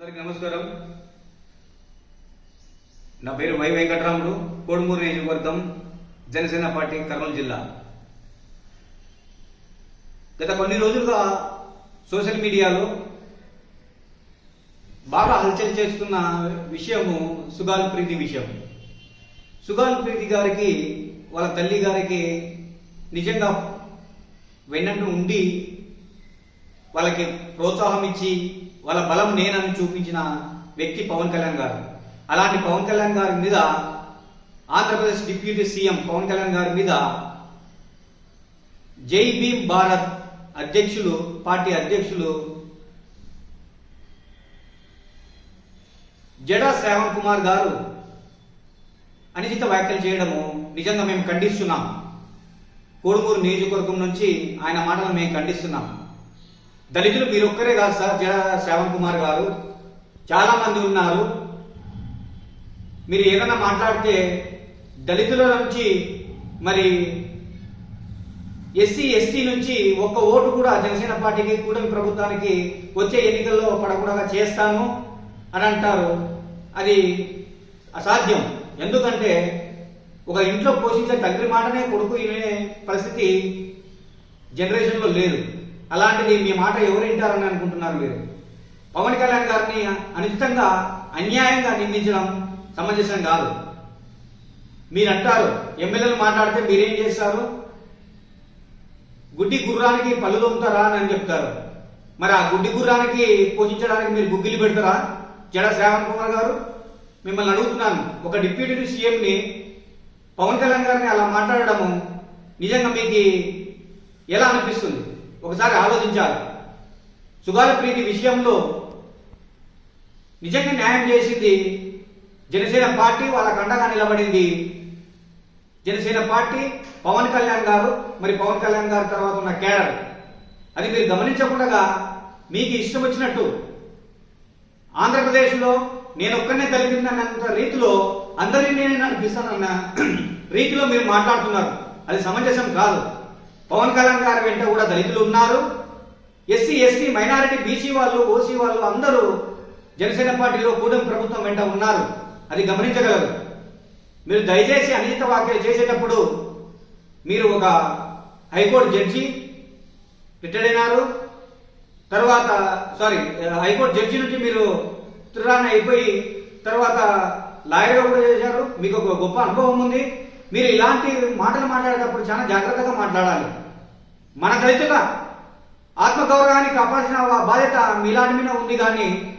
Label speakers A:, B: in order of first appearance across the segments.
A: అందరికి నమస్కారం. నా పేరు వై వెంకటరాముడు కోడుమూరు నియోజకవర్గం జనసేన పార్టీ కర్నూలు జిల్లా. గత కొన్ని రోజులుగా సోషల్ మీడియాలో బాగా హల్చల్ చేస్తున్న విషయము సుగాల్ ప్రీతి విషయం. సుగాల్ ప్రీతి గారికి వాళ్ళ తల్లి గారికి నిజంగా వెన్నంటూ ఉండి వాళ్ళకి ప్రోత్సాహం ఇచ్చి వాళ్ళ బలం నేనని చూపించిన వ్యక్తి పవన్ కళ్యాణ్ గారు. అలాంటి పవన్ కళ్యాణ్ గారి మీద ఆంధ్రప్రదేశ్ డిప్యూటీ సీఎం పవన్ కళ్యాణ్ గారి మీద జై భీమ్ భారత్ అధ్యక్షులు పార్టీ అధ్యక్షులు జడా శ్రావణ్ కుమార్ గారు అనిచిత వ్యాఖ్యలు చేయడము నిజంగా మేము ఖండిస్తున్నాం. కోడుమూరు నియోజకవర్గం నుంచి ఆయన మాటలను మేము ఖండిస్తున్నాం. దళితులు మీరు ఒక్కరే కాదు సార్ జ శ్రావణ్ కుమార్ గారు. చాలా మంది ఉన్నారు. మీరు ఏదైనా మాట్లాడితే దళితుల నుంచి మరి ఎస్సీ ఎస్టీ నుంచి ఒక్క ఓటు కూడా జనసేన పార్టీకి కూటమి ప్రభుత్వానికి వచ్చే ఎన్నికల్లో పడకుండా చేస్తాము అని అంటారు. అది అసాధ్యం. ఎందుకంటే ఒక ఇంట్లో పోషించే తండ్రి మాటనే కొడుకు వినే పరిస్థితి జనరేషన్లో లేదు. అలాంటిది మీ మాట ఎవరు వింటారని అనుకుంటున్నారు మీరు? పవన్ కళ్యాణ్ గారిని అనుచితంగా అన్యాయంగా నిందించడం సమంజసం కాదు. మీరు అంటారు ఎమ్మెల్యేలు మాట్లాడితే మీరేం చేస్తారు? గుడ్డి గుర్రానికి పళ్ళు తోముతారా అని చెప్తారు. మరి ఆ గుడ్డి గుర్రానికి పోషించడానికి మీరు గుగ్గిలు పెడతారా? జడ శ్రావణ్ కుమార్ గారు మిమ్మల్ని అడుగుతున్నాను. ఒక డిప్యూటీ సీఎంని పవన్ కళ్యాణ్ గారిని అలా మాట్లాడడము నిజంగా మీకు ఎలా అనిపిస్తుంది? ఒకసారి ఆలోచించాలి. సుగాల ప్రీతి విషయంలో నిజంగా న్యాయం చేసింది జనసేన పార్టీ వాళ్ళ అండగా నిలబడింది. జనసేన పార్టీ పవన్ కళ్యాణ్ గారు మరి పవన్ కళ్యాణ్ గారి తర్వాత ఉన్న కేడర్. అది మీరు గమనించకుండా మీకు ఇష్టం వచ్చినట్టు ఆంధ్రప్రదేశ్లో నేను ఒక్కనే దళితున్నంత రీతిలో అందరినీ నేను అనిపిస్తానన్న రీతిలో మీరు మాట్లాడుతున్నారు. అది సమంజసం కాదు. పవన్ కళ్యాణ్ గారి వెంట కూడా దళితులు ఉన్నారు. ఎస్సీ ఎస్టీ మైనారిటీ బీసీ వాళ్ళు ఓసీ వాళ్ళు అందరూ జనసేన పార్టీలో కూటమి ప్రభుత్వం వెంట ఉన్నారు. అది గమనించగలరు. మీరు దయచేసి అనుచిత వ్యాఖ్యలు చేసేటప్పుడు మీరు ఒక హైకోర్టు జడ్జి రిటైర్డ్ అయినారు. తర్వాత సారీ హైకోర్టు జడ్జి నుంచి మీరు త్రిరాణ అయిపోయి తర్వాత లాయర్గా కూడా చేశారు. మీకు ఒక గొప్ప అనుభవం ఉంది. మీరు ఇలాంటి మాటలు మాట్లాడేటప్పుడు చాలా జాగ్రత్తగా మాట్లాడాలి. మన దళితుల ఆత్మగౌరవాన్ని కాపాల్సిన బాధ్యత మీలాంటి మీద ఉంది కానీ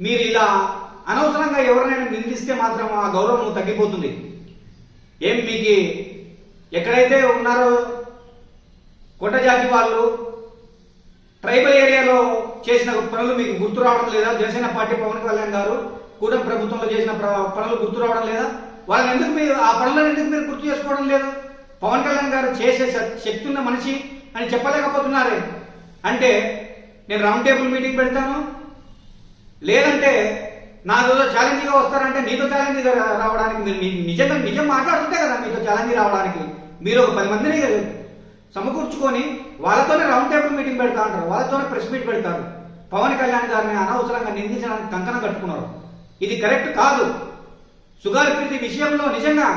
A: మీరు ఇలా అనవసరంగా ఎవరినైనా నిందిస్తే మాత్రం ఆ గౌరవం తగ్గిపోతుంది. ఏం మీకు ఎక్కడైతే ఉన్నారో కొండ జాతి వాళ్ళు ట్రైబల్ ఏరియాలో చేసిన పనులు మీకు గుర్తు రావడం లేదా జనసేన పార్టీ పవన్ కళ్యాణ్ గారు కూటమి ప్రభుత్వంలో చేసిన ప్ర- పనులు గుర్తు రావడం లేదా? వాళ్ళని ఎందుకు మీరు ఆ పనులను ఎందుకు మీరు గుర్తు చేసుకోవడం లేదు? పవన్ కళ్యాణ్ గారు చేసే శక్తి ఉన్న మనిషి అని చెప్పలేకపోతున్నారే. అంటే నేను రౌండ్ టేబుల్ మీటింగ్ పెడతాను. లేదంటే నా రోజు ఛాలెంజ్గా వస్తారంటే నీతో ఛాలెంజ్ రావడానికి మీరు నిజంగా నిజం మాట్లాడుతుంటే కదా మీతో ఛాలెంజ్ రావడానికి. మీరు ఒక పది మందిని సమకూర్చుకొని వాళ్ళతోనే రౌండ్ టేబుల్ మీటింగ్ పెడతా అంటారు. వాళ్ళతోనే ప్రెస్ మీట్ పెడతారు. పవన్ కళ్యాణ్ గారిని అనవసరంగా నిందించడానికి కంకణం కట్టుకున్నారు. ఇది కరెక్ట్ కాదు. సుగారి ప్రీతి విషయంలో నిజంగా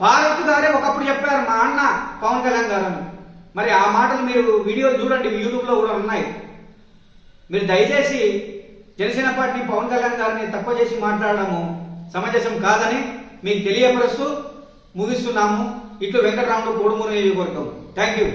A: భారత్ గారే ఒకప్పుడు చెప్పారు మా అన్న పవన్ కళ్యాణ్ గారు మరి ఆ మాటలు మీరు వీడియో చూడండి యూట్యూబ్లో కూడా ఉన్నాయి. మీరు దయచేసి జనసేన పార్టీ పవన్ కళ్యాణ్ గారిని తక్కువ చేసి మాట్లాడడము సమంజసం కాదని మీకు తెలియపరుస్తూ ముగిస్తున్నాము. ఇట్లు వెంకటరాముడు కోడుమూరు నియోజకవర్గం. Thank you